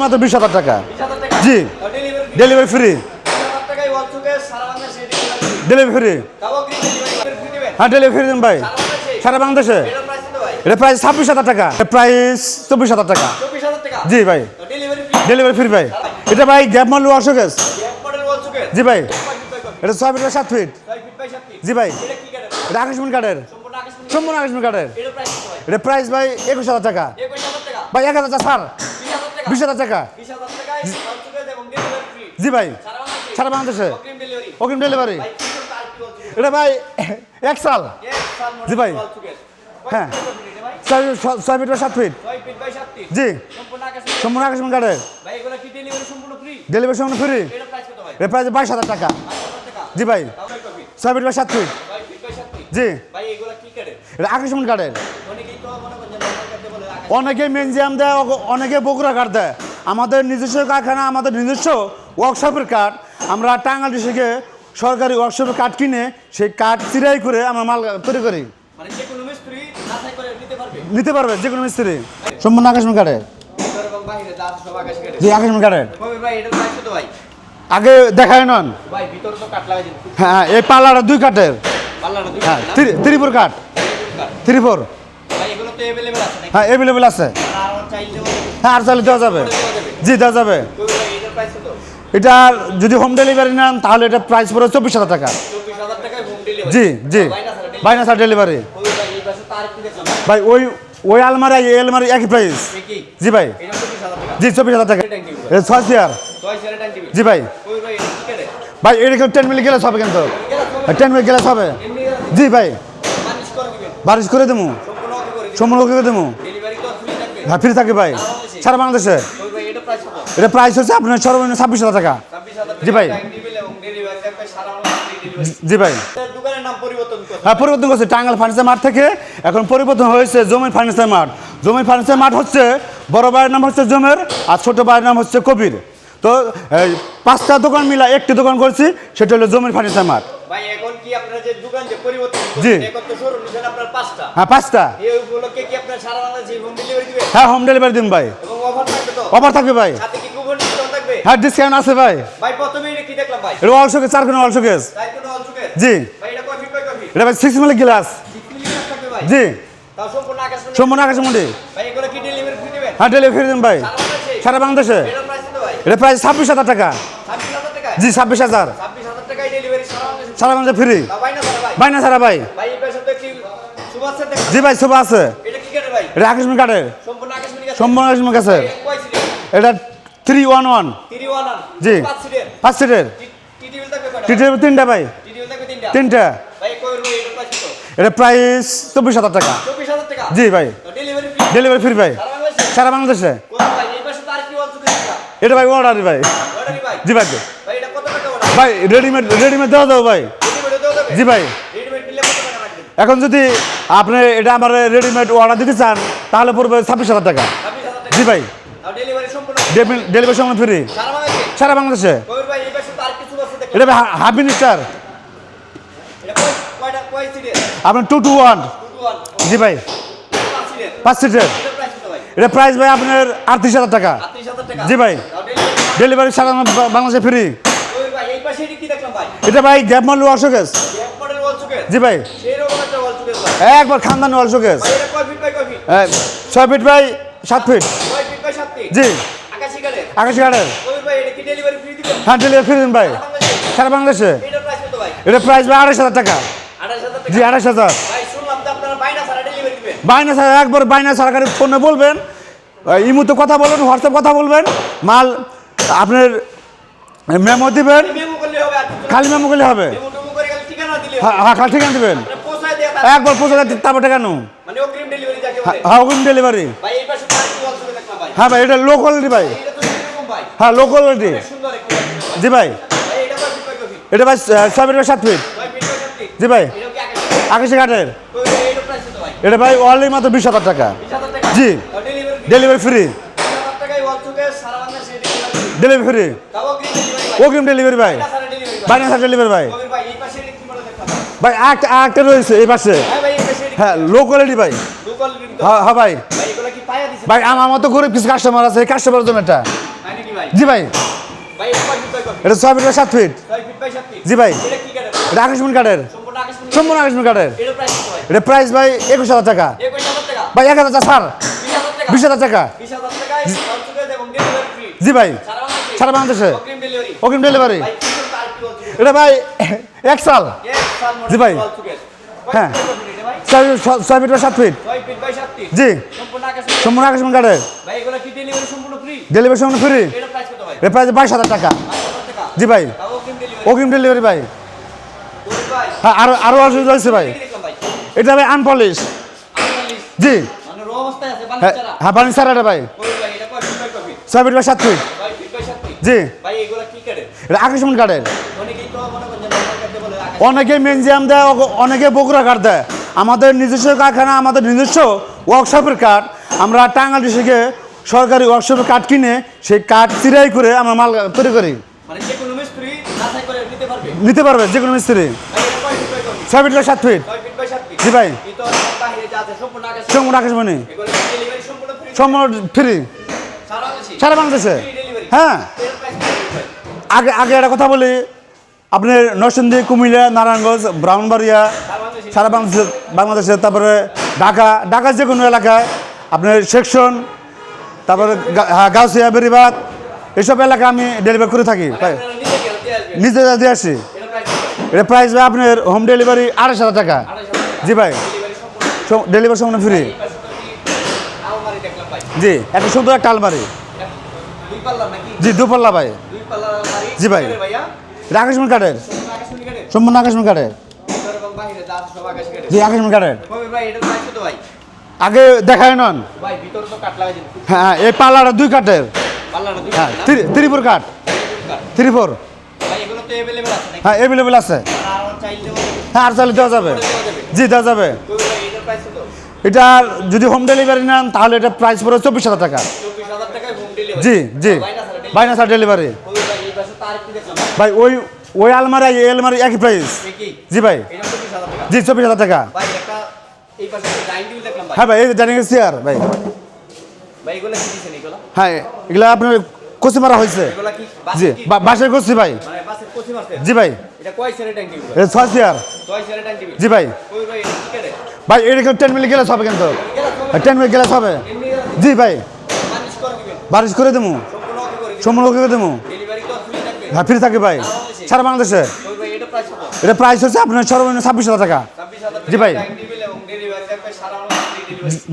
মাত্র বিশ হাজার টাকা। জি ডেলিভারি ফ্রি ডেলিভারি ফ্রি হ্যাঁ ডেলিভারি ফ্রি দিন ভাই। সারা বাংলাদেশে। এটা প্রাইস ছাব্বিশ হাজার টাকা। প্রাইস চব্বিশ হাজার টাকা। জি ভাই। ডেলিভারি ফ্রি ভাই। এটা ভাই গ্যাপ মাল ওয়াশো গ্যাস জি ভাই? এটা ছয় ফিট সাত ফিট জি ভাই। এটা এটা আকাশমণি কাঠের। সম্পূর্ণ আকাশ সম্পূর্ণ আকাশমণি কাঠের। এটা প্রাইস ভাই একুশ হাজার টাকা। ভাই এক হাজার ছাড় বিশ হাজার টাকা? জি ভাই সারা বাংলাদেশে। অগ্রিম ডেলিভারি এটা ভাই এক সাল। জি ভাই। হ্যাঁ। ছয় ফিট বাই সাত ফিট জি। সম্পূর্ণ আকাশ সম্পূর্ণ আকাশমণি কাঠের। ভাই এগুলো কি ডেলিভারি সম্পূর্ণ ফ্রি সম্পূর্ণ প্রাইস বাইশ হাজার টাকা। জি ভাই। ছয় ফিট বাই সাত ফিট জি। এটা আকাশমণি কাঠের অনেকেই তো মনে করেন যে নরমাল কাটতে বলে আকাশ অনেকে মেনজিয়াম দেয় অনেকে বগুড়া কাঠ দেয়। আমাদের নিজস্ব কারখানা আমাদের নিজস্ব ওয়ার্কশপের কাঠ। আমরা টাঙ্গাল ডিস্ট্রিক্টে সরকারি ওয়ার্কশপের কাঠ কিনে সেই কাঠ চিরাই করে আমরা মাল তৈরি করি। মানে নিতে পারবে? যে কোনো মিস্ত্রি। সম্পূর্ণ আকাশমণি কাঠের জি আকাশমণি কাঠের আগে দেখায় নন। হ্যাঁ এই পাল্লাটা দুই কাঠের। হ্যাঁ ত্রি- ত্রিপুর কাঠ। কাট। হ্যাঁ অ্যাভেলেবেল আছে। হ্যাঁ আর চাইলে দেওয়া যাবে। জি দেওয়া যাবে। এটা যদি হোম ডেলিভারি নেন তাহলে এটা প্রাইস পড়ে চব্বিশ হাজার টাকা। চব্বিশ হাজার টাকায় হোম ডেলিভারি জি জি। বাইনা delivery। ডেলিভারি ভাই ওই ওই আলমারি এই আলমারি একই প্রাইস জি ভাই। জি চব্বিশ হাজার টাকা। ছয় চেয়ার জি ভাই। ভাই এটা টেন মিলি গেলে হবে কিন্তু। টেন মিলি গেলে হবে? জি ভাই। বারিশ করে দেবো। সম্পূর্ণ দেবো? হ্যাঁ ফ্রি থাকে ভাই। সারা বাংলাদেশে? এটা প্রাইস হচ্ছে আপনার সর্বনিম্ন ছাব্বিশ হাজার টাকা। জি ভাই। জি ভাই। হ্যাঁ পরিবর্তন করছে। টাঙ্গাল ফার্নিচার মাঠ থেকে এখন পরিবর্তন হয়েছে জমির ফার্নিচার মাঠ জমির ফার্নিচার মাঠ হচ্ছে, বড় ভাইয়ের নাম হচ্ছে জমের আর ছোট ভাইয়ের নাম হচ্ছে কবির। তো পাঁচটা দোকান মিলা একটি দোকান করছি, সেটা হলো জমির ফার্নিচার মাঠ কি আপনারা যে দোকান যে পরিবর্তন শোরুম নিছেন আপনারা পাঁচটা? হ্যাঁ পাঁচটা। এই উপলক্ষে কি আপনারা সারা বাংলাদেশে হোম ডেলিভারি দিবেন? হ্যাঁ হোম ডেলিভারি দিন ভাই। এবং অফার থাকবে তো? অফার থাকবে ভাই। সাথে কি কুপন ডিসকাউন্ট থাকবে? হ্যাঁ ডিসকাউন্ট আছে ভাই। ভাই প্রথমে কি দেখলাম ভাই? এটা অলসো কেস চার কোনা অলসো কেস অলসো কেস জি। ভাই এটা কফি কয় কফি এটা ভাই মিলি গ্লাস মিলি গ্লাস থাকবে ভাই? জি। তাও সম্পূর্ণ আকাশ সম্পূর্ণ আকাশ মন্ডি ভাই এগুলো কি ডেলিভারি ফ্রি দিবেন? হ্যাঁ ডেলিভারি দিন ভাই। সারা বাংলাদেশে? এটা প্রাইস কত ভাই? এটা প্রাইস 26000 টাকা। 26000 টাকা জি 26000 সারা বাংলাদেশে ফ্রি? ভাই না সারা ভাই। জি ভাই সব আছে। এটা আকাশমণি কাঠের সম্পূর্ণ আকাশমণি সিটের এটা থ্রি ওয়ান ওয়ান জি। পাঁচ সিটের টিটিএল তিনটা ভাই। তিনটা। এটা প্রাইস চব্বিশ হাজার টাকা। জি ভাই। ডেলিভারি ফ্রি ভাই। সারা বাংলাদেশে? এটা ভাই অর্ডার ভাই। জি ভাই ভাই রেডিমেড রেডিমেড দেওয়া দেবো ভাই। জি ভাই। এখন যদি আপনি এটা আমার রেডিমেড অর্ডার দিতে চান, তাহলে পড়বে ছাব্বিশ হাজার টাকা। জি ভাই। ডেলিভারি সম্পূর্ণ ফ্রি। সারা বাংলাদেশে। এটা হাফ মিনিস্টার আপনার টু টু ওয়ান জি ভাই। পাঁচ সিটের। এটা প্রাইস ভাই আপনার আটত্রিশ হাজার টাকা। জি ভাই। ডেলিভারি সারা বাংলাদেশে ফ্রি কবির ভাই এই পাশে এটা কি দেখলাম ভাই এটা ভাই গ্যাপ মাল ওয়াল শোকেস জি ভাই। ভাই। একবার খানদান ওয়াল শোকেস ভাই ছয় ফিট বাই সাত ফিট জি। আকাশি কালের? আকাশি গাড়ের ভাই এটা কি ডেলিভারি ফ্রি দিবেন? হ্যাঁ ডেলিভারি ফ্রি দিন ভাই। সারা বাংলাদেশে? ভাই? এটা প্রাইস ভাই আড়াইশ হাজার টাকা। জি আড়াইশ হাজার। ভাই বাইনা সারা দিবেন। বাইনা ছাড়া একবার বাইনা সরকারি ফোনে বলবেন। ইমুতে কথা বলবেন হোয়াটসঅ্যাপ কথা বলবেন। মাল আপনার মেমো দিবেন। খালি মেমো করলে হবে। হ্যাঁ হ্যাঁ খালি ঠিকানা দিবেন। মানে একবার পৌঁছে তারপর টাকা নো মানে বলে। হ্যাঁ অগ্রিম ডেলিভারি হ্যাঁ ভাই এটা লো কোয়ালিটি ভাই। হ্যাঁ লো কোয়ালিটি। জি ভাই। এটা ভাই ছয় ফিট সাত ফিট জি ভাই। আকাশি? ঘাটের এটা ভাই? অনলি মাত্র বিশ হাজার টাকা। জি। ডেলিভারি ফ্রি ডেলিভারি ফ্রি অগ্রিম ডেলিভারি ভাই। ভাই বাইনা সারা ডেলিভারি ভাই। ভাই একটা একটা রয়েছে এই পাশে। হ্যাঁ হ্যাঁ লো কোয়ালিটি ভাই। কোয়ালিটির হ্যাঁ হ্যাঁ ভাই। ভাই আমার মতো গরিব কিছু কাস্টমার আছে এই কাস্টমারের জন্য এটা। জি ভাই। এটা ছয় ফিট বাই সাত ফিট জি ভাই। এটা কি কাঠের সম্পূর্ণ আকাশমণি কাঠের এটা প্রাইস ভাই? একুশ হাজার টাকা। ভাই এক হাজার ছাড়। বিশ হাজার টাকা? জি। ভাই। সারা বাংলাদেশে। অগ্রিম ডেলিভারি এটা ভাই এক সাল। জি ভাই। হ্যাঁ। ছয় ফিট বাই সাত ফিট? জি। সম্পূর্ণ আকাশমণি কাঠের। ডেলিভারি সম্পূর্ণ ফ্রি এটা প্রাইস বাইশ হাজার টাকা। জি ভাই। অগ্রিম ডেলিভারি ভাই। হ্যাঁ আরও আরও অসুবিধা রয়েছে ভাই। এটা ভাই আনপলিশ জি। মানে হ্যাঁ হ্যাঁ স্যার এটা ভাই। ছয় ফিট বাই সাত ফিট? জি। এটা আকাশমণি কাঠের অনেকেই তো মনে করেন যে নরমাল কাটতে বলে আকাশ অনেকে মেনজিয়াম দেয় অনেকে বগুড়া কাঠ দেয়। আমাদের নিজস্ব কারখানা আমাদের নিজস্ব ওয়ার্কশপের কাঠ। আমরা টাঙ্গাল ডিস্ট্রিক্টে সরকারি ওয়ার্কশপের কাঠ কিনে সেই কাঠ চিরাই করে আমরা মাল তৈরি করি। মানে নিতে পারবে? যে কোনো মিস্ত্রি। ছয় ফিট বাই সাত ফিট জি ভাই। সম্পূর্ণ আকাশ সম্পূর্ণ ফ্রি সারা বাংলাদেশে? হ্যাঁ। আগে আগে একটা কথা বলি। আপনার নরসিংদী কুমিল্লা নারায়ণগঞ্জ ব্রাহ্মণবাড়িয়া সারা বাংলাদেশে বাংলাদেশে তারপরে ঢাকা ঢাকার যে কোনো এলাকায় আপনার সেকশন তারপরে গাউসিয়া বেরিবাদ এসব এলাকা আমি ডেলিভারি করে থাকি নিজে দিয়ে আসি এটা প্রাইস ভাই আপনার হোম ডেলিভারি আড়াইশ হাজার টাকা। জি ভাই ডেলিভারি সম্পূর্ণ ফ্রি জি একটা সুন্দর একটা আলমারি। জি দুপাল্লা ভাই। জি ভাই। এটা আকাশমণি কাঠের? সম্পূর্ণ আকাশমণি কাঠের? জি আকাশমণি কাঠের। আগে দেখায় নন। হ্যাঁ এই পাল্লাটা দুই কাঠের। হ্যাঁ ফোর কাঠ দুই কাঠ। থ্রি ফোর ভাই এগুলো তো অ্যাভেলেবেল আছে নাকি হ্যাঁ অ্যাভেলেবেল আছে। হ্যাঁ আর চাইলে দেওয়া যাবে। জি দেওয়া যাবে। এটা যদি হোম ডেলিভারি নেন তাহলে এটা প্রাইস পড়ে চব্বিশ হাজার টাকা। জি জি। বাইনাসার ডেলিভারি ভাই ওই ওই আলমারি এই আলমারি একই প্রাইস জি ভাই। জি চব্বিশ হাজার টাকা। হ্যাঁ ভাই এই ডাইনিং চেয়ার ভাই। হ্যাঁ এগুলা আপনার কচি মারা হয়েছে। জি বাসের কচি ভাই। মানে জি ভাই। এটা ছয় চেয়ার জি ভাই। ভাই এটা কি করে ভাই এটা টেন মিলি গেলে হবে কিন্তু। টেন মিলি গেলে হবে? জি ভাই। বারিশ করে দেবো সম্পূর্ণ করে দেবো ডেলিভারি তো ফ্রি থাকবে হ্যাঁ ফ্রি থাকে ভাই। সারা বাংলাদেশে? এটা প্রাইস হচ্ছে আপনার সর্বনিম্ন ছাব্বিশ হাজার টাকা। জি ভাই।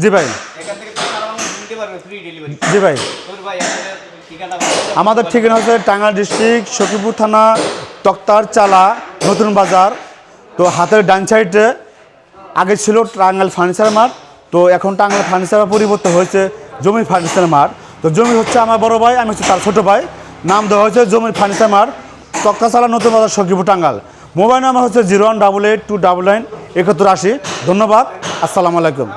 জি ভাই। জি ভাই। আমাদের ঠিকানা হচ্ছে টাঙ্গাইল ডিস্ট্রিক্ট, সখীপুর থানা, তক্তার চালা, নতুন বাজার। তো হাতের ডান সাইডে আগে ছিল টাঙ্গাইল ফার্নিচার মার্ট তো এখন টাঙ্গাইল ফার্নিচার পরিবর্তন হয়েছে জমি ফার্নিচার মার্ট তো জমি হচ্ছে আমার বড় ভাই, আমি হচ্ছে তার ছোটো ভাই। নাম দেওয়া হয়েছে জমির ফানিসামার তক্তাচালা নতুন বাজার, সখীপুর টাঙ্গাল মোবাইল নাম্বার হচ্ছে zero one double eight two double nine একাত্তর আশি। ধন্যবাদ, আসসালামু আলাইকুম।